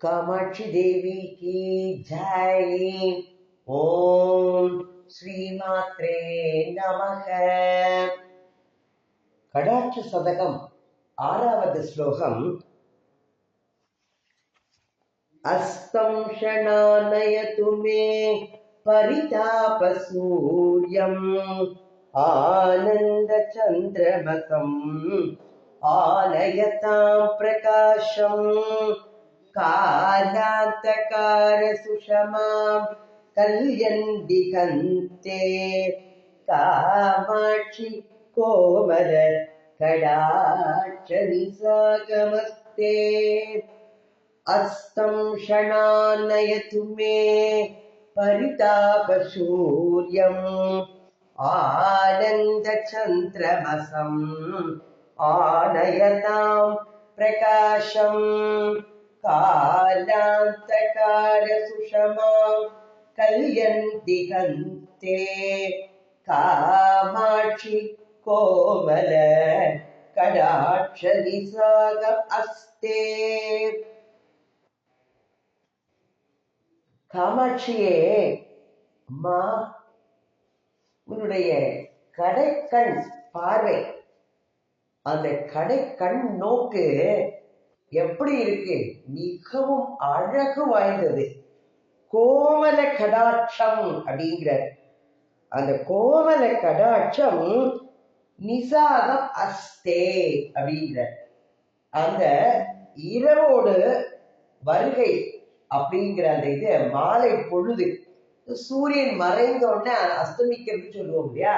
कामाक्षी देवी की जय ஓம் ஸ்ரீமாத்ரே நமக கடாட்ச சதகம் ஆறாவது ஸ்லோகம் அஸ்தம் ஷணானயது மே பரிதாபசூர்யம் ஆனந்தச்சந்திரமசம் ஆலயதாம் कालान्तकार सुषमां कलयन्दिके कामाक्षि कोमल कलाक्षनिसागमस्ते अस्तं क्षणानयतु मे परितापसूर्यम्। आनन्दचन्द्रमसम् आनयतां प्रकाशम्। कालान्तकारसुषमां कल्यन्दिगन्ते कामाक्षि कोमल कडाक्षनिसाग अस्ते காமாட்சியே அம்மா உன்னுடைய கடைக்கண் பார்வை அந்த கடைக்கண் நோக்கு எப்படி இருக்கு? மிகவும் அழகு வாய்ந்தது. கோமல கடாட்சம் அப்படிங்கிற அந்த கோமல கடாட்சம் நிசாகம் அஸ்தே அப்படிங்கிற அந்த இரவோடு வருகை அப்படிங்கிற அந்த இது மாலை பொழுது சூரியன் மறைந்த உடனே அஸ்தமிக்கிறது சொல்லுவோம் இல்லையா?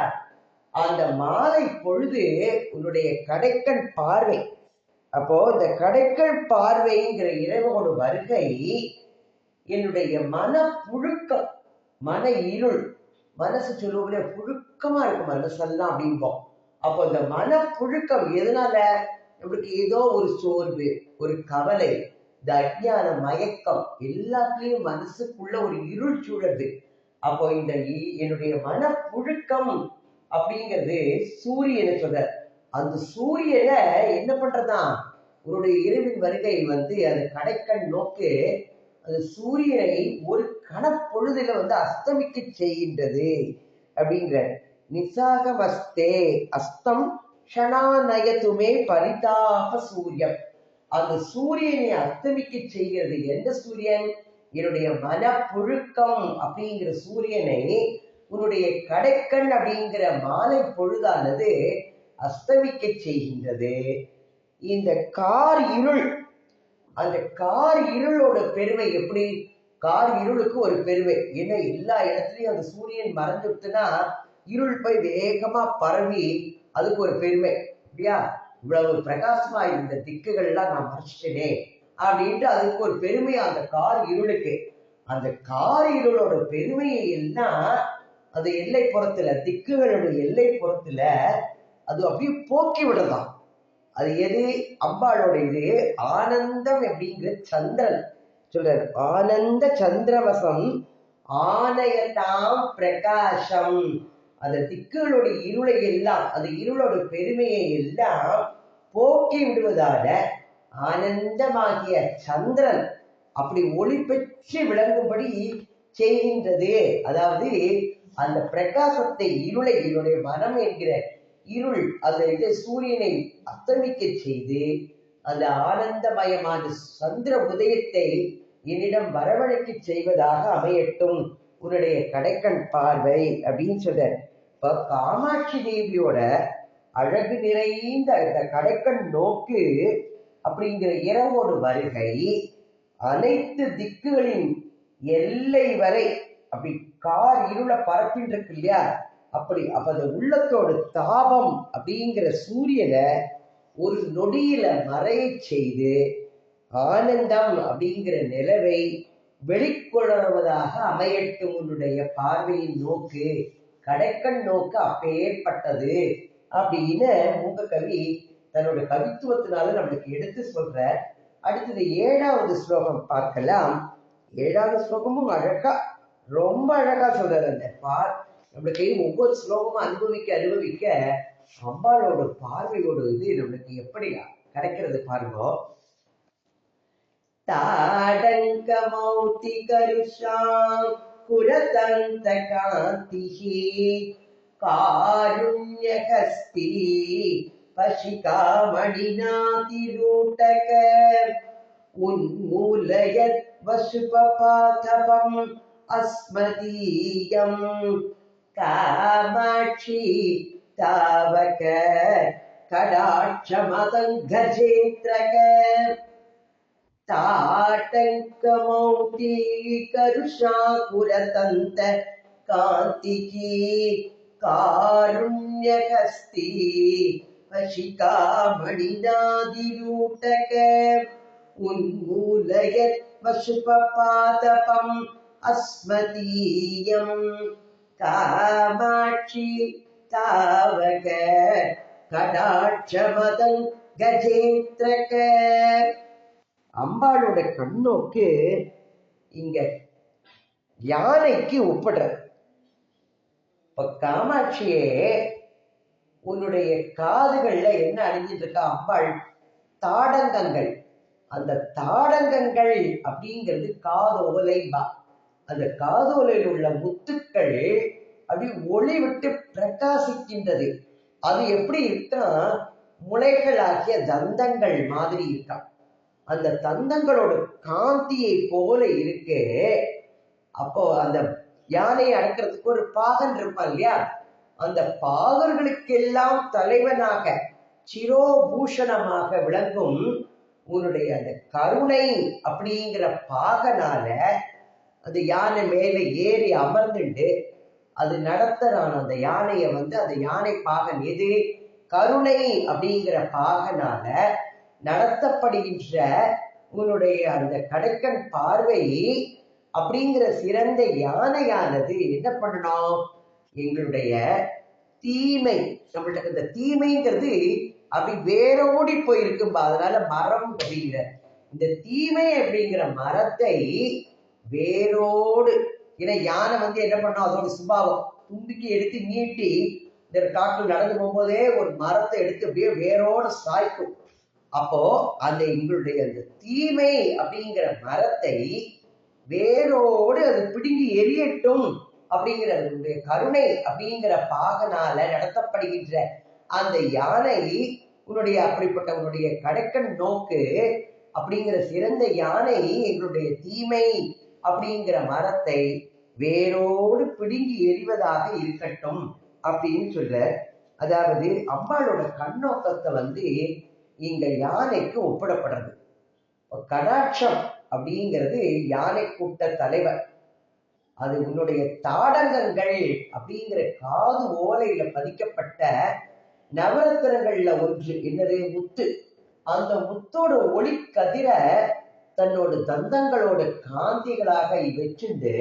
அந்த மாலை பொழுது உன்னுடைய கடைக்கண் பார்வை அப்போ இந்த கடைக்கள் பார்வைங்கிற இறைவனோட வருகை என்னுடைய மன புழுக்கம் மன இருள். மனசு சொல்லுவோம்ல புழுக்கமா இருக்கும் மனசெல்லாம் அப்படிம்போம் அப்போ இந்த மன புழுக்கம் எதனால? நம்மளுக்கு ஏதோ ஒரு சோர்வு ஒரு கவலை இந்த அஜ்ஞான மயக்கம் எல்லாத்துலயும் மனசுக்குள்ள ஒரு இருள் சூழது அப்போ இந்த என்னுடைய மன புழுக்கம் அப்படிங்கிறது சூரியனை சொல்ற அந்த சூரியனை என்ன பண்றதான் உன்னுடைய இரவின் வருகை வந்து அந்த கடைக்கண் நோக்கு அந்த சூரியனை ஒரு கணப்பொழுதுல வந்து அஸ்தமிக்க செய்கின்றது அப்படிங்கிற. நிசாகமஸ்தே அஸ்தம் ஷணாநயத்துமே பரிதாப சூரியம். அந்த சூரியனை அஸ்தமிக்க செய்கிறது எந்த சூரியன்? என்னுடைய மனப்புழுக்கம் அப்படிங்கிற சூரியனை உன்னுடைய கடைக்கண் அப்படிங்கிற மாலை பொழுதானது அஸ்தமிக்க செய்கின்றது. இந்த கார் இருள் அந்த கார் இருளோட பெருமை எப்படி? கார் இருளுக்கு ஒரு பெருமை. ஏன்னா எல்லா இடத்துலயும் அந்த சூரியன் மறைஞ்சுட்டுனா இருள் போய் வேகமா பரவி அதுக்கு ஒரு பெருமை. அப்படியா? இவ்வளவு பிரகாசமா இருந்த திக்குகள்லாம் நான் மறைச்சிட்டேனே அப்படின்ட்டு அதுக்கு ஒரு பெருமை அந்த கார் இருளுக்கு. அந்த கார் இருளோட பெருமையை எல்லாம் அது எல்லை புறத்துல திக்குகளோட எல்லை புறத்துல அது அப்படியே போக்கி விடலாம். அது எது? அம்பாளோட இது ஆனந்தம் அப்படிங்கிற சந்திரன் சொல்றாரு. ஆனந்த சந்திரவசம் ஆனையெல்லாம் பிரகாசம் அந்த திக்குகளோட இருளை எல்லாம் அந்த இருளோட பெருமையை எல்லாம் போக்கி விடுவதால ஆனந்தமாகிய சந்திரன் அப்படி ஒளி பெற்று விளங்கும்படி செய்கின்றது. அதாவது அந்த பிரகாசத்தை இருளை என்னுடைய மனம் என்கிற இருள் அந்த சூரியனை அத்தமிக்க செய்து அந்த ஆனந்தமயமான சந்திர உதயத்தை என்னிடம் வரவழைக்க செய்வதாக அமையட்டும். உன்னுடைய கடைக்கண் பார்வை அப்படின்னு சொல்ற இப்ப காமாட்சி தேவியோட அழகு நிறைந்த அந்த கடைக்கண் நோக்கு அப்படிங்கிற இரவோடு வருகை அனைத்து திக்குகளின் எல்லை வரை அப்படி கார் இருள பரப்பின்னு இருக்கு இல்லையா? அப்படி அப்ப உள்ளத்தோட தாபம் அப்படிங்கிற சூரியனை ஒரு நொடியில மறைய செய்து ஆனந்தம் அப்படிங்கிற நிலவை வெளிக்கொணர்வதாக அமையட்டும் உன்னுடைய பார்வையின் நோக்கு. கடைக்கண் நோக்கு அப்பேற்பட்டது அப்படின்னு மூக கவி தன்னோட கவித்துவத்தினால நம்மளுக்கு எடுத்து சொல்ற அடுத்தது ஏழாவது ஸ்லோகம் பார்க்கலாம். ஏழாவது ஸ்லோகமும் அழகா ரொம்ப அழகா சொல்றாரு அந்த பார் நம்மளுக்கு ஒவ்வொரு ஸ்லோகமும் அனுபவிக்க அனுபவிக்க அம்பாளோட பார்வையோட இது நம்மளுக்கு எப்படி கிடைக்கிறது பாருங்க தாடங்க ताटङ्कमौक्तिकरुषाम् पुरतन्तकान्तिः कारुण्यहस्ती पशिकामणिनातिरूटक उन्मूलयत् वसुपपाथपम् अस्मदीयम् कामाक्षी तावक कडाक्षमदङ्गजेत्रक ताटङ्कमौक्तिकरुषाकुरतन्त कान्तिकी कारुण्यहस्ती वशिकामणिनादिरूटक उन्मूलयत् वशुपपादपम् अस्मदीयम् காமாட்சி தாவக கடாட்சமதன் கஜேந்திரக. அம்பாளோட கண்ணோக்கு இங்க யானைக்கு ஒப்பிடுறது இப்ப காமாட்சியே உன்னுடைய காதுகள்ல என்ன அணிஞ்சிருக்கா அம்பாள்? தாடங்கங்கள். அந்த தாடங்கங்கள் அப்படிங்கிறது காதோலைம்பா அந்த காதோலையில் உள்ள முத்துக்கள் அப்படி ஒளி விட்டு பிரகாசிக்கின்றது. அது எப்படி இருக்கா முளைகளாகிய தந்தங்கள் மாதிரி இருக்கா அந்த தந்தங்களோட காந்தியை போல இருக்கு. அப்போ அந்த யானையை அடக்கிறதுக்கு ஒரு பாகன் இருப்பான் இல்லையா? அந்த பாகர்களுக்கெல்லாம் தலைவனாக சிரோபூஷணமாக விளங்கும் உன்னுடைய அந்த கருணை அப்படிங்கிற பாகனால அந்த யானை மேலே ஏறி அமர்ந்துட்டு அது நடத்துறான். அந்த யானையை வந்து அந்த யானை பாகன் எது? கருணை அப்படிங்கிற பாகனால நடத்தப்படுகின்ற உன்னுடைய அந்த கடைக்கன் பார்வை அப்படிங்கிற சிறந்த யானையானது என்ன பண்ணணும் எங்களுடைய தீமை நம்மள்ட்ட இந்த தீமைங்கிறது அப்படி வேரோடி போயிருக்கும்பா. அதனால மரம் அப்படிங்கிற இந்த தீமை அப்படிங்கிற மரத்தை வேரோடு. ஏன்னா யானை வந்து என்ன பண்ணும் அதோட சுபாவம் தும்பிக்கை எடுத்து நீட்டி இந்த காட்டில் நடந்து போகும்போதே ஒரு மரத்தை எடுத்து அப்படியே வேரோடு சாய்க்கும். அப்போ அந்த எங்களுடைய அந்த தீமை அப்படிங்கிற மரத்தை வேரோடு அது பிடுங்கி எரியட்டும் அப்படிங்கிற அதனுடைய கருணை அப்படிங்கிற பாகனால நடத்தப்படுகின்ற அந்த யானை உன்னுடைய அப்படிப்பட்ட உன்னுடைய கடைக்கன் நோக்கு அப்படிங்கிற சிறந்த யானை எங்களுடைய தீமை அப்படிங்கிற மரத்தை வேரோடு பிடுங்கி எறிவதாக இருக்கட்டும் அப்படின்னு சொல்ற அதாவது அம்பாளோட கண்ணோக்கத்தை வந்து இங்க யானைக்கு ஒப்பிடப்படுறது. கடாட்சம் அப்படிங்கிறது யானை கூட்ட தலைவர். அது உன்னுடைய தாடங்கங்கள் அப்படிங்கிற காது ஓலையில பதிக்கப்பட்ட நவரத்தினங்கள்ல ஒன்று. என்னது? முத்து. அந்த முத்தோட ஒளி கதிர தன்னோட தந்தங்களோட காந்திகளாக வச்சுண்டு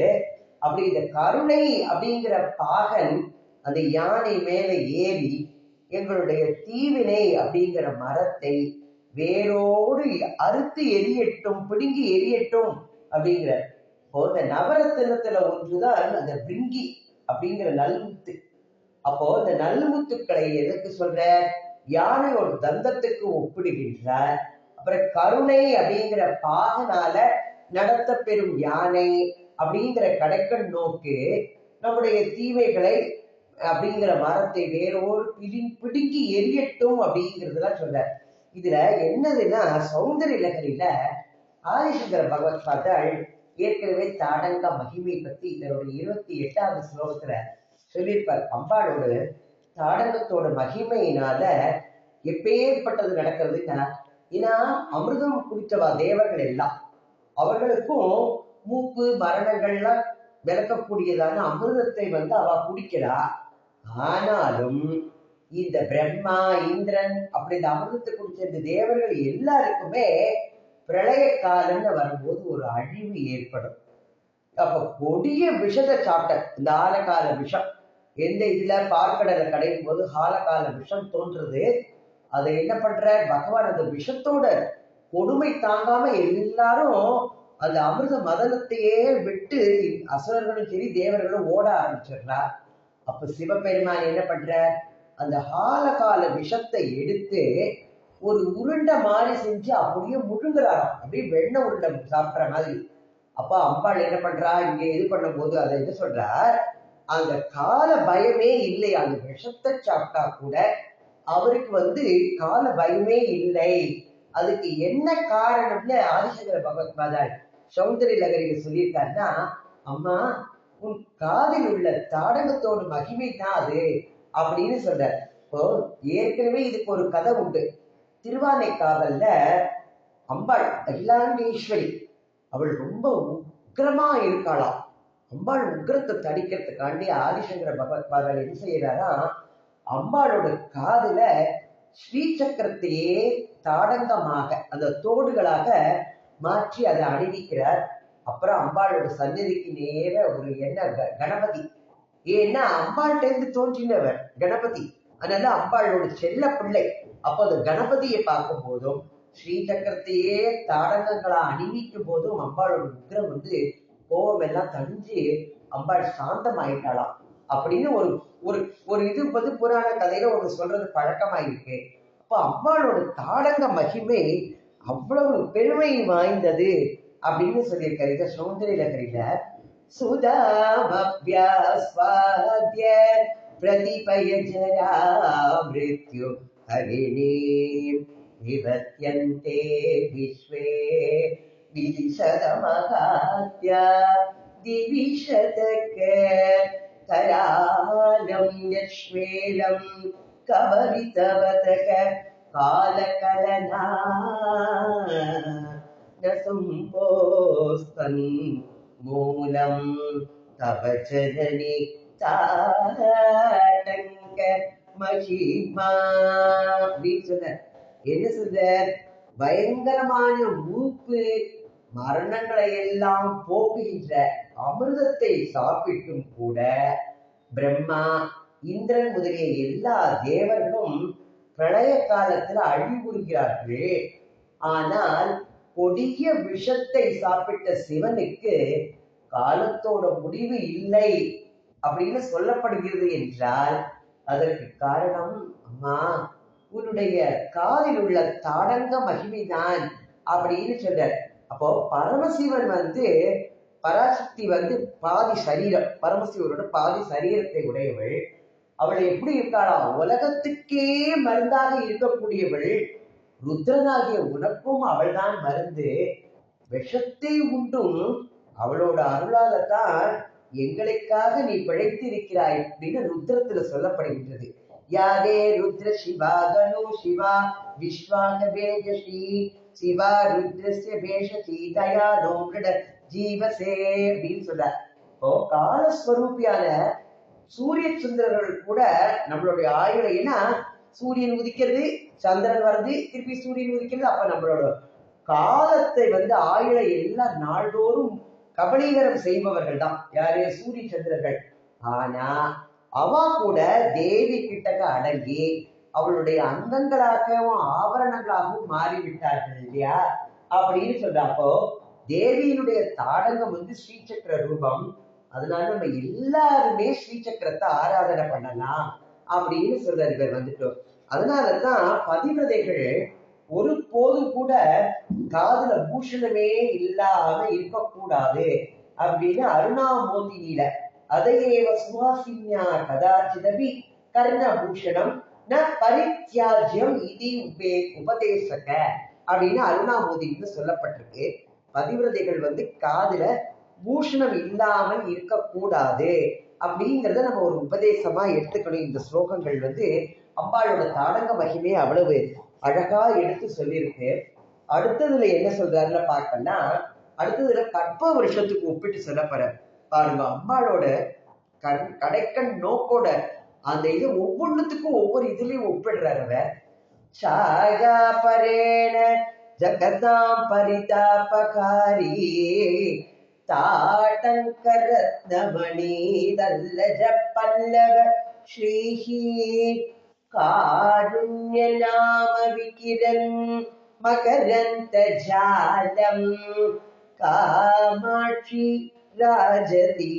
அப்படி இந்த கருணை அப்படிங்கிற பாகன் அந்த யானை மேல ஏறி எங்களுடைய தீவினை அப்படிங்கிற மரத்தை வேரோடு அறுத்து எரியட்டும் பிடுங்கி எரியட்டும் அப்படிங்கிற இப்போ இந்த நவரத்தினத்துல ஒன்றுதான் அந்த பிரிங்கி அப்படிங்கிற நல்முத்து. அப்போ இந்த நல்முத்துக்களை எதுக்கு சொல்ற? யானையோட தந்தத்துக்கு ஒப்பிடுகின்றார் அப்புறம் கருணை அப்படிங்கிற பாகனால நடத்த பெறும் யானை அப்படிங்கிற கடைக்கண் நோக்கு நம்முடைய தீமைகளை அப்படிங்கிற மரத்தை வேறோடு பிடி பிடுங்கி எரியட்டும் அப்படிங்கிறதுலாம் சொல்றார். இதுல என்னதுன்னா சௌந்தரிய லகரில ஆதிசங்கர பகவத் பாதல் ஏற்கனவே தாடங்க மகிமை பத்தி இதனுடைய இருபத்தி எட்டாவது ஸ்லோகத்துல சொல்லியிருப்பார். அம்பாளோட தாடங்கத்தோட மகிமையினால எப்பேற்பட்டது நடக்கிறதுன்னா ஏன்னா அமிர்தம் குடித்தவா தேவர்கள் எல்லாம்? அவர்களுக்கும் மூப்பு மரணங்கள்லாம் விளக்கக்கூடியதான அமிர்தத்தை வந்து அவ குடிக்கிறா ஆனாலும் இந்த பிரம்மா இந்திரன் அப்படி இந்த அமிர்தத்தை குடிச்ச இந்த தேவர்கள் எல்லாருக்குமே பிரளய காலம்னு வரும்போது ஒரு அழிவு ஏற்படும். அப்ப கொடிய விஷத்தை சாப்பிட்ட இந்த ஆலகால விஷம். எந்த இதுல பார்க்கடலை கடையும் போது ஆலகால விஷம் தோன்றுறது அதை என்ன பண்ற? பகவான் அந்த விஷத்தோட கொடுமை தாங்காம எல்லாரும் அந்த அமிர்த மதனத்தையே விட்டு அசுரர்களும் சரி தேவர்களும் ஓட ஆரம்பிச்சிடுறா அப்ப சிவபெருமான் என்ன பண்ற? அந்த கால விஷத்தை எடுத்து ஒரு உருண்டை மாதிரி செஞ்சு அப்படியே முழுங்குறாராம். அப்படியே வெண்ணெய் உருண்டை சாப்பிட்ற மாதிரி. அப்ப அம்பாள் என்ன பண்றா? இங்க இது பண்ணும் போது அதை என்ன சொல்றார்? அந்த கால பயமே இல்லை. அந்த விஷத்தை சாப்பிட்டா கூட அவருக்கு வந்து கால பயமே இல்லை. அதுக்கு என்ன காரணம்னு ஆதிசங்கர பகவத் பாதாள் சௌந்தரி லகரியில் சொல்லியிருக்காருன்னா அம்மா உன் காதில் உள்ள தாடகத்தோட மகிமை தான் அது அப்படின்னு சொல்றார். இப்போ ஏற்கனவே இதுக்கு ஒரு கதை உண்டு. திருவானை காதல்ல அம்பாள் அகிலாண்டேஸ்வரி அவள் ரொம்ப உக்கிரமா இருக்காளாம். அம்பாள் உக்கிரத்தை தடிக்கிறதுக்காண்டி ஆதிசங்கர பகவத் பாதாள் என்ன செய்யறாரா அம்பாளோட காதுல ஸ்ரீ சக்கரத்தையே தாடங்கமாக அந்த தோடுகளாக மாற்றி அதை அணிவிக்கிறார். அப்புறம் அம்பாளோட சந்நிதிக்கு நேர ஒரு என்ன கணபதி. ஏன்னா அம்பாள்கிட்ட இருந்து தோன்றினவர் கணபதி. அதனால அம்பாளோட செல்ல பிள்ளை. அப்போ அந்த கணபதியை பார்க்கும் போதும் ஸ்ரீ சக்கரத்தையே தாடங்கங்களா அணிவிக்கும் போதும் அம்பாளோட உக்ரம் வந்து கோபம் எல்லாம் தணிஞ்சு அம்பாள் சாந்தமாயிட்டாளாம். அப்படின்னு ஒரு ஒரு ஒரு இது வந்து புராண கதையில ஒண்ணு சொல்றது பழக்கமாயிருக்கு. அப்போ அம்பாளோட தாடங்க மகிமை அவ்வளவு பெருமை வாய்ந்தது அப்படின்னு சொல்லியிருக்காரு. இதை சௌந்தரிய நகரில சுதாமபியாஸ்வாத்ய பிரதிபய ஜரா மிருத்யு ஹரிணி நிவத்யந்தே விஸ்வே விதிசதமகாத்யா திவிஷதக करालं यश्वेलं कवरितवतक कालकलना न सम्पोस्तन् मूलं तव जननि தாட்டங்க மகிமா அப்படின்னு சொன்னார் என்ன சொல்றார் பயங்கரமான மூப்பு மரணங்களை எல்லாம் போக்குகின்ற அமிர்தத்தை சாப்பிட்டும் கூட பிரம்மா இந்திரன் முதலிய எல்லா தேவர்களும் பிரளய காலத்துல அழிவுறுகிறார்கள். ஆனால் கொடிய விஷத்தை சாப்பிட்ட சிவனுக்கு காலத்தோட முடிவு இல்லை அப்படின்னு சொல்லப்படுகிறது என்றால் அதற்கு காரணம் அம்மா உன்னுடைய காதில் உள்ள தாடங்க மகிமைதான் அப்படின்னு சொல்றார். அப்போ பரமசிவன் வந்து பராசக்தி வந்து பாதி சரீரம். பரமசிவனோட பாதி சரீரத்தை உடையவள். அவள் எப்படி இருக்காளா? உலகத்துக்கே மருந்தாக இருக்கக்கூடியவள். ருத்ரனாகிய உனக்கும் அவள்தான் மருந்து. விஷத்தை உண்டும் அவளோட அருளால தான் எங்களுக்காக நீ பிழைத்திருக்கிறாய் அப்படின்னு ருத்ரத்துல சொல்லப்படுகின்றது. யாரே ருத்ர சிவா கனு சிவா விஸ்வாங்க வேஜஸ்ரீ சிவா ருத்ரஸ்ய பேஷ சீதையா நோங்கிட ஜீவசே அப்படின்னு சொல்றார். இப்போ காலஸ்வரூபியான சூரிய சுந்தரர்கள் கூட நம்மளுடைய ஆயுளை ஏன்னா சூரியன் உதிக்கிறது சந்திரன் வருது திருப்பி சூரியன் உதிக்கிறது அப்ப நம்மளோட காலத்தை வந்து ஆயுளை எல்லாம் நாள்தோறும் கபலீகரம் செய்பவர்கள் தான். யாரு? சூரிய சந்திரர்கள். ஆனா அவ கூட தேவி கிட்டக்க அடங்கி அவளுடைய அங்கங்களாகவும் ஆபரணங்களாகவும் மாறிவிட்டார்கள் இல்லையா? அப்படின்னு சொல்றப்போ தேவியினுடைய தாடங்கம் வந்து ஸ்ரீசக்கர ரூபம். அதனால நம்ம எல்லாருமே ஸ்ரீசக்கரத்தை ஆராதனை பண்ணலாம் அப்படின்னு சொல்றாரு இவர் வந்துட்டோம் அதனாலதான் பதிவிரதைகள் ஒரு போது கூட காதுல பூஷணமே இல்லாம இருக்கக்கூடாது அப்படின்னு அருணாமோதினியில அதையேவ சுவாசின்யா கதாச்சிதபி கர்ணபூஷணம் ந பரித்தியாஜ்யம் இதி உபே உபதேசக அப்படின்னு அருணாமோதின்னு சொல்லப்பட்டிருக்கு. பதிவிரதைகள் வந்து காதுல பூஷணம் இல்லாமல் இருக்கக்கூடாது அப்படிங்கிறத நம்ம ஒரு உபதேசமா எடுத்துக்கணும். இந்த ஸ்லோகங்கள் வந்து அம்பாளோட தாடங்க மகிமே அவ்வளவு அழகா எடுத்து சொல்லியிருக்கு. அடுத்ததுல என்ன சொல்றாருன்னு பார்க்கணும்னா அடுத்ததுல கற்ப வருஷத்துக்கு ஒப்பிட்டு சொல்ல பாருங்க அம்பாளோட கண் கடைக்கண் நோக்கோட அந்த இது ஒவ்வொன்றுத்துக்கும் ஒவ்வொரு இதுலயும் ஒப்பிடுறாரு அவர். சாகா பரேண ஜகதாம் பரிதாபகாரி தாட்டங்கரத்னமணி தல்லஜ பல்லவ ஸ்ரீஹி காருண்ய நாம விகிரன் மகரந்த ஜாலம் காமாட்சி ராஜதி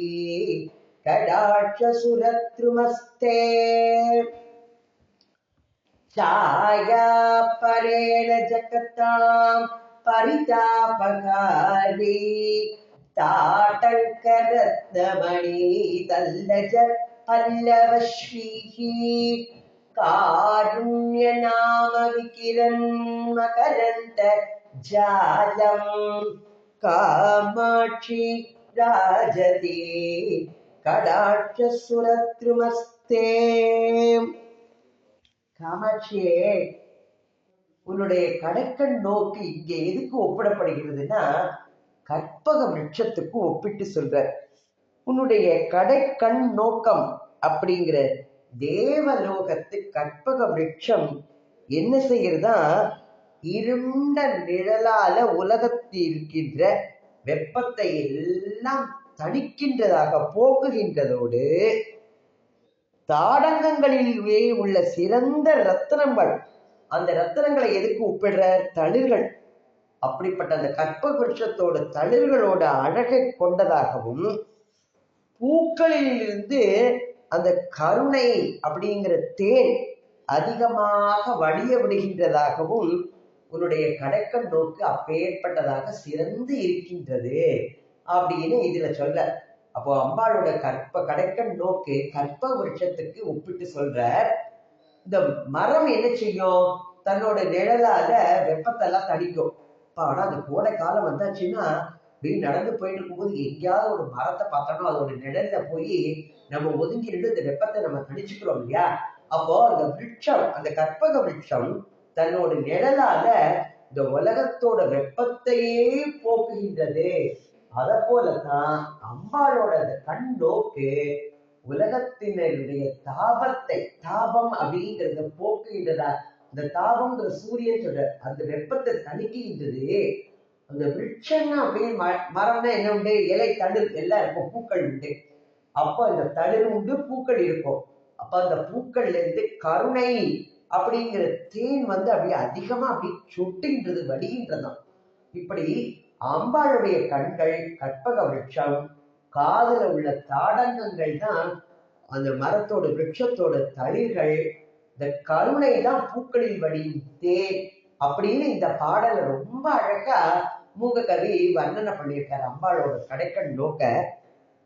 कडाक्षसुरद्रुमस्ते छायापरेण जगतां परितापकारी ताटङ्करत्नमणि तल्लज पल्लवश्रीः कारुण्यनाम विकिरन्मकरन्त जालम् कामाक्षी राजते கடாட்சசுரத்ருமஸ்தே. காமாட்சியே உன்னுடைய கடைக்கண் நோக்கு இங்கே எதுக்கு ஒப்பிடப்படுகிறதுன்னா கற்பக விருட்சத்துக்கு ஒப்பிட்டு சொல்ற உன்னுடைய கடைக்கண் நோக்கம் அப்படிங்கிற தேவலோகத்து கற்பக விருட்சம் என்ன செய்யறதா இருண்ட நிழலால உலகத்தில் இருக்கின்ற வெப்பத்தை எல்லாம் தணிக்கின்றதாக போக்குகின்றதோடு தாடங்கங்களிலே உள்ள சிறந்த ரத்தனங்கள் அந்த ரத்தனங்களை எதுக்கு ஒப்பிடுற தளிர்கள். அப்படிப்பட்ட அந்த கற்ப விருஷத்தோட தளிர்களோட அழகை கொண்டதாகவும் பூக்களிலிருந்து அந்த கருணை அப்படிங்கிற தேன் அதிகமாக வடிய விடுகின்றதாகவும் உன்னுடைய கடைக்கண் நோக்கு அப்பேற்பட்டதாக சிறந்து இருக்கின்றது. அப்படின்னு இதுல சொல்ற. அப்போ அம்பாளோட கற்ப கடைக்கன் நோக்கு கற்ப விருட்சத்துக்கு ஒப்பிட்டு சொல்ற. இந்த மரம் என்ன செய்யும்? தன்னோட நிழலால வெப்பத்தை எல்லாம் தணிக்கும் ஆனா அந்த கோடை காலம் வந்தாச்சுன்னா இப்படி நடந்து போயிட்டு இருக்கும்போது எங்கேயாவது ஒரு மரத்தை பார்த்தோம்னா அதோட நிழல்ல போய் நம்ம ஒதுங்கிட்டு இந்த வெப்பத்தை நம்ம தணிச்சுக்கிறோம் இல்லையா? அப்போ அந்த விருட்சம் அந்த கற்பக விருட்சம் தன்னோட நிழலால இந்த உலகத்தோட வெப்பத்தையே போக்குகின்றது. அத போலதான் அம்பாளோட அந்த கண் நோக்கு உலகத்தினருடைய தாபத்தை தாபம் அப்படிங்கிறத போக்குகின்றதா? இந்த தாபம்ங்கிற சூரியன் சொல்ற அந்த வெப்பத்தை தணிக்கின்றது. அந்த விருட்சம்னா அப்படின்னு ம- மரம்னா என்ன உண்டு? இலை தளிர் எல்லாம் இருக்கும். பூக்கள் உண்டு. அப்போ அந்த தளிர் உண்டு பூக்கள் இருக்கும். அப்ப அந்த பூக்கள்ல இருந்து கருணை அப்படிங்கிற தேன் வந்து அப்படியே அதிகமா அப்படி சொட்டுன்றது வடிகின்றதான் இப்படி அம்பாளுடைய கண்கள் கற்பக விருட்சம் காதுல உள்ள தாடங்கங்கள் தான் அந்த மரத்தோட விருட்சத்தோட தளிர்கள் இந்த கருணை தான் பூக்களில் வடியும் தேன் அப்படின்னு இந்த பாடலை ரொம்ப அழகா மூககவி வர்ணனை பண்ணியிருக்காரு. அம்பாளோட கடைக்கண் நோக்க.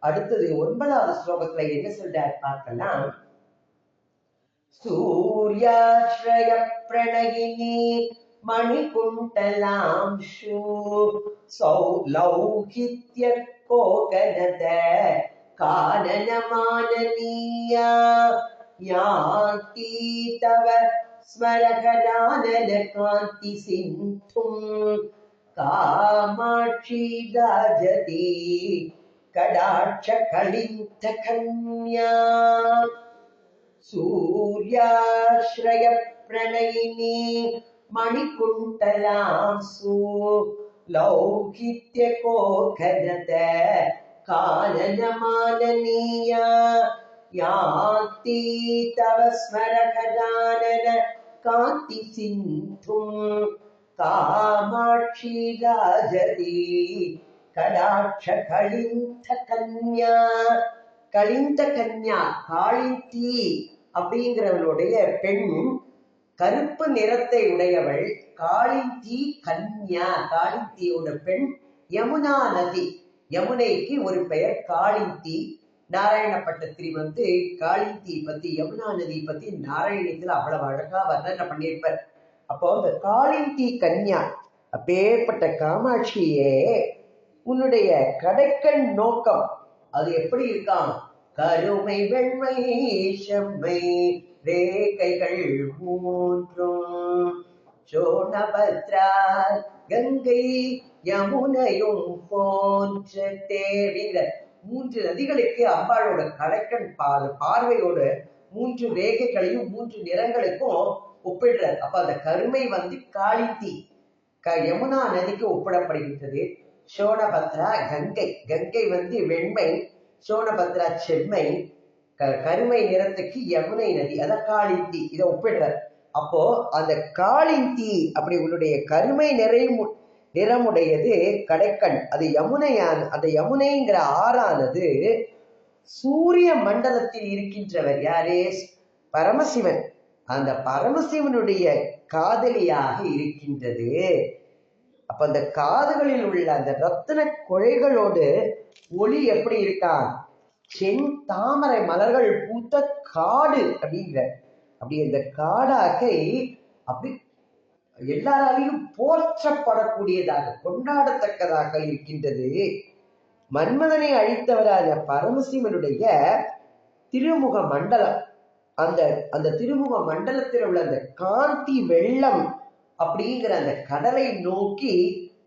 அடுத்தது ஒன்பதாவது ஸ்லோகத்துல என்ன சொல்றார் பார்க்கலாம். சூர்யாஸ்ரய பிரணயினி मणिकुण्टलांशु सौलौहित्य कोकगद कानन माननीया यान्ति तव स्मरखानन कामाक्षी सिन्धुम् कामाक्षि गाजति कडाक्षकलिन्त सूर्याश्रयप्रणयिनी ராஜதி கடாட்ச கலிந்த கன்யா சூர்யாஸ்ரய பிரணயினி மணிகுண்டலாம்சு லௌகித்ய கோகரத கானனமானனீயா யாந்தி தவ ஸ்மரகரானன காந்தி சிந்தும் காமாட்சி ராஜதி கடாட்ச கலிந்த கன்யா கலிந்த கன்யா காளிந்தி அப்படிங்கிறவளுடைய பெண் கருப்பு நிறத்தை உடையவள் காளிந்தி கன்யா. காளிந்தியோட பெண் யமுனா நதி. யமுனைக்கு ஒரு பெயர் காளிந்தி நாராயணப்பட்டத்திரி வந்து காளிந்தி பத்தி யமுனா நதி பத்தி நாராயணத்துல அவ்வளவு அழகா வர்ணனை பண்ணியிருப்பார். அப்போ அந்த காளிந்தி கன்யா அப்பேற்பட்ட காமாட்சியே உன்னுடைய கடைக்கண் நோக்கம் அது எப்படி இருக்காம்? கருமை வெண்மை செம்மை ரேகைகள் மூன்றும் சோணபத்ரா கங்கை யமுனையும் போன்ற தேவிங்கிற மூன்று நதிகளுக்கு அம்பாளோட கடைக்கண் பார் பார்வையோட மூன்று ரேகைகளையும் மூன்று நிறங்களுக்கும் ஒப்பிடுறார் அப்ப அந்த கருமை வந்து காளித்தி க யமுனா நதிக்கு ஒப்பிடப்படுகின்றது. சோனபத்ரா கங்கை. கங்கை வந்து வெண்மை சோனபத்ரா செம்மை கருமை நிறத்துக்கு யமுனை நதி அதான் காளிந்தி இதை ஒப்பிடுறார். அப்போ அந்த காளிந்தி அப்படி உன்னுடைய கருமை நிறை நிறமுடையது கடைக்கண் அது யமுனையான அந்த யமுனைங்கிற ஆறானது சூரிய மண்டலத்தில் இருக்கின்றவர் யாரே? பரமசிவன். அந்த பரமசிவனுடைய காதலியாக இருக்கின்றது. அப்ப அந்த காதுகளில் உள்ள அந்த ரத்தின கொழைகளோடு ஒளி எப்படி இருக்கான்? சென் தாமரை மலர்கள் பூத்த காடு அப்படிங்கிற அப்படி அந்த காடாக்கை அப்படி எல்லாராலையும் போற்றப்படக்கூடியதாக கொண்டாடத்தக்கதாக இருக்கின்றது. மன்மதனை அழித்தவரான பரமசிவனுடைய திருமுக மண்டலம் அந்த அந்த திருமுக மண்டலத்தில் உள்ள அந்த காந்தி வெள்ளம் அப்படிங்கிற அந்த கடலை நோக்கி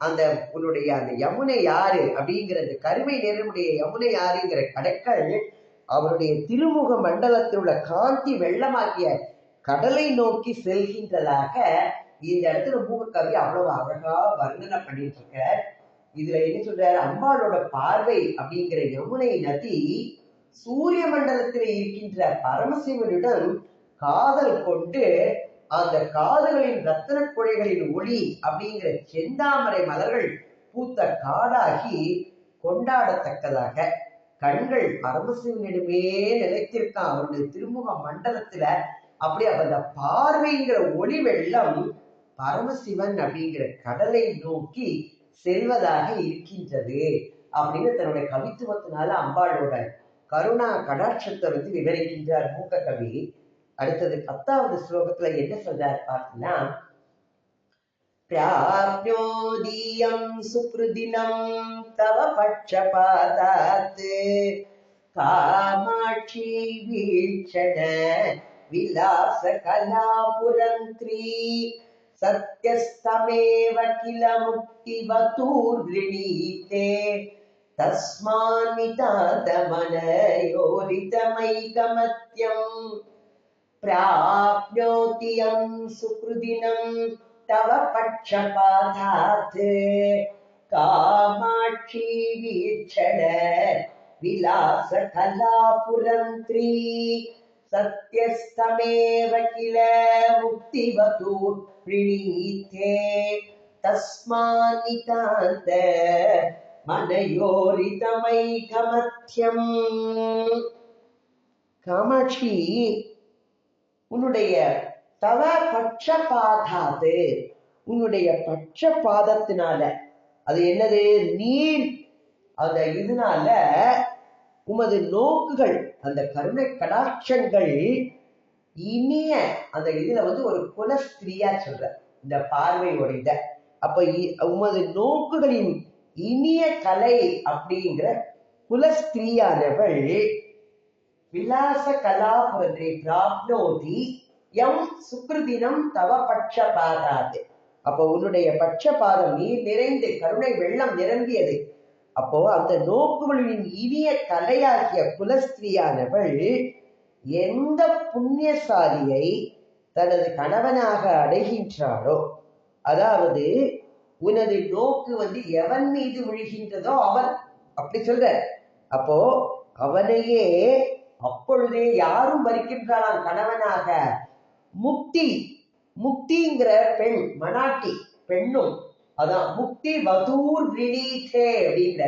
அந்த உன்னுடைய அந்த யமுனை யாரு அப்படிங்கிற கருமை நேரமுடைய யமுனை யாருங்கிற கடற்கள் அவருடைய திருமுக மண்டலத்தில் உள்ள காந்தி வெள்ளமாக்கிய கடலை நோக்கி செல்கின்றதாக இந்த இடத்துல மூகக்கவி அவ்வளவு அழகா வர்ணனை பண்ணிட்டு இருக்க இதுல என்ன சொல்றாரு? அம்பாளோட பார்வை அப்படிங்கிற யமுனை நதி சூரிய மண்டலத்தில் இருக்கின்ற பரமசிவனிடம் காதல் கொண்டு அந்த காதுகளின் ரத்தன குழைகளின் ஒளி அப்படிங்கிற செந்தாமரை மலர்கள் பூத்த காடாகி கொண்டாடத்தக்கதாக கண்கள் பரமசிவனிடமே நிலைத்திருக்கான் அவருடைய திருமுக மண்டலத்துல அப்படி அந்த பார்வைங்கிற ஒளி வெள்ளம் பரமசிவன் அப்படிங்கிற கடலை நோக்கி செல்வதாக இருக்கின்றது அப்படின்னு தன்னுடைய கவித்துவத்தினால அம்பாளோட கருணா கடாட்சத்தை வந்து விவரிக்கின்றார் மூக்க கவி. அடுத்தது பத்தாவது ஸ்லோகத்துல என்ன சொல்றாரு பார்த்தீங்கன்னா பிராப்யோதியம் சுப்ருதினம் தவ பட்சபாதாத் காமாட்சி வீட்சண விலாச கலாபுரந்திரி சத்யஸ்தமேவ கில முக்திவதூர்ணீதே தஸ்மானிதாதமனயோரிதமைகமத்யம் प्राप्नोत्यं सुकृदिनं तव पक्षपातात् कामाक्षी वीक्षण विलासकलापुरन्त्री सत्यस्तमेव किल मुक्तिवतु प्रणीते तस्मान्नितान्त मनयोरितमैकमथ्यम् कामाक्षी உன்னுடைய தவ பட்சபாதாது. உன்னுடைய பட்சபாதத்தினால அது என்னது? நீர் அந்த இதனால உமது நோக்குகள் அந்த கருணை கடாட்சங்கள் இனிய. அந்த இதுல வந்து ஒரு குலஸ்திரியா சொல்ற இந்த பார்வையோட இத. அப்ப இ- உமது நோக்குகளின் இனிய கலை அப்படிங்கிற குலஸ்திரியானவள் விலாச கலாபுரத்தை பிராப்னோதி எம் சுக்ருதினம் தவ பட்சபாதாது. அப்போ உன்னுடைய பட்சபாதம் நீர் நிறைந்து கருணை வெள்ளம் நிரம்பியது. அப்போ அந்த நோக்குகளின் இனிய கலையாகிய குலஸ்திரியானவள் எந்த புண்ணியசாலியை தனது கணவனாக அடைகின்றாளோ அதாவது உனது நோக்கு வந்து எவன் மீது விழுகின்றதோ அவன். அப்படி சொல்ற. அப்போ அவனையே அப்பொழுதே யாரும் வரிக்கின்றாளாம் கணவனாக. முக்தி முக்திங்கிற பெண் மனாட்டி பெண்ணும் அதான் முக்தி வதூர் வினீதே அப்படிங்கிற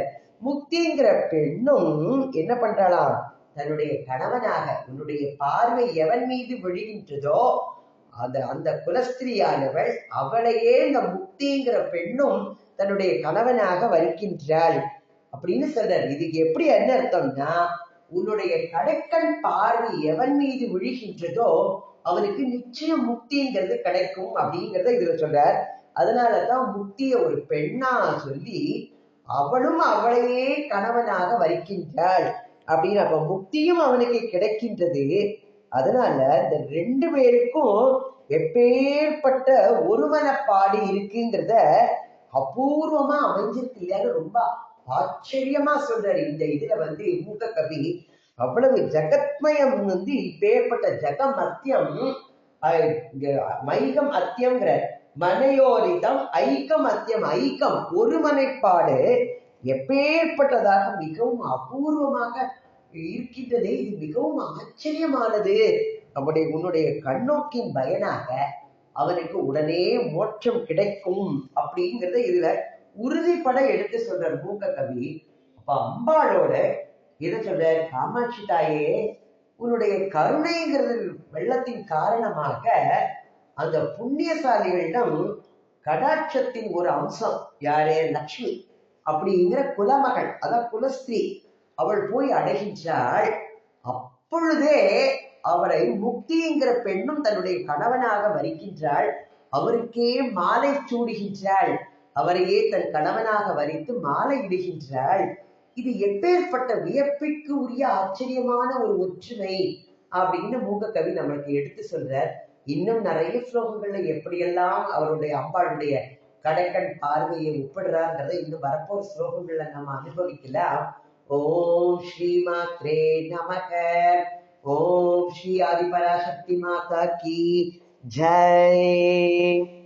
முக்திங்கிற பெண்ணும் என்ன பண்றாளாம்? தன்னுடைய கணவனாக உன்னுடைய பார்வை எவன் மீது விழுகின்றதோ அந்த அந்த குலஸ்திரியானவள் அவளையே இந்த முக்திங்கிற பெண்ணும் தன்னுடைய கணவனாக வரிக்கின்றாள் அப்படின்னு சொல்றார். இதுக்கு எப்படி என்ன அர்த்தம்னா உன்னுடைய கடைக்கண் பார்வை எவன் மீது விழுகின்றதோ அவனுக்கு நிச்சயம் முக்திங்கிறது கிடைக்கும் அப்படிங்கிறத இதுல சொல்றார். அதனாலதான் முக்திய ஒரு பெண்ணா சொல்லி அவளும் அவளையே கணவனாக வரிக்கின்றாள் அப்படின்னு அப்ப முக்தியும் அவனுக்கு கிடைக்கின்றது. அதனால இந்த ரெண்டு பேருக்கும் எப்பேற்பட்ட ஒருமனப்பாடு இருக்குங்கிறத அபூர்வமா அமைஞ்சிருக்கு இல்லையான்னு ரொம்ப ஆச்சரியமா சொல்றாரு. இந்த இதுல வந்து மூக்க கவி அவ்வளவு ஜெகத்மயம் வந்து இப்பேற்பட்ட ஜெகம் அத்தியம் மைகம் அத்தியம்ங்கிற மனையோரிதம் ஐக்கம் அத்தியம். ஐக்கம் ஒரு மனைப்பாடு எப்பேற்பட்டதாக மிகவும் அபூர்வமாக இருக்கின்றதே. இது மிகவும் ஆச்சரியமானது. நம்முடைய உன்னுடைய கண்ணோக்கின் பயனாக அவனுக்கு உடனே மோட்சம் கிடைக்கும் அப்படிங்கிறத இதுல உறுதிப்பட எடுத்து சொல்ற மூக்க கவி அப்ப அம்பாளோட எதை சொல்ற காமாட்சி தாயே உன்னுடைய கருணைங்கிறது வெள்ளத்தின் காரணமாக அந்த புண்ணியசாலிகளிடம் கடாட்சத்தின் ஒரு அம்சம். யாரே? லக்ஷ்மி. அப்படிங்கிற குலமகள் அதான் குலஸ்திரீ அவள் போய் அடைகின்றாள். அப்பொழுதே அவரை முக்திங்கிற பெண்ணும் தன்னுடைய கணவனாக வரிக்கின்றாள். அவருக்கே மாலை சூடுகின்றாள். அவரையே தன் கணவனாக வரித்து மாலை இடுகின்றாள் இது எப்பேற்பட்ட வியப்பிற்கு உரிய ஆச்சரியமான ஒரு ஒற்றுமை அப்படின்னு மூக கவி நம்மளுக்கு எடுத்து சொல்றார். இன்னும் நிறைய ஸ்லோகங்கள்ல எப்படியெல்லாம் அவருடைய அம்பாளுடைய கடைக்கண் பார்வையை ஒப்பிடுறாங்கிறத இன்னும் வரப்போற ஸ்லோகங்கள்ல நம்ம அனுபவிக்கலாம். ஓம் ஸ்ரீ மாத்ரே நமக. ஓம் ஸ்ரீ ஆதிபராசக்தி மாதா கி. ஜெய்.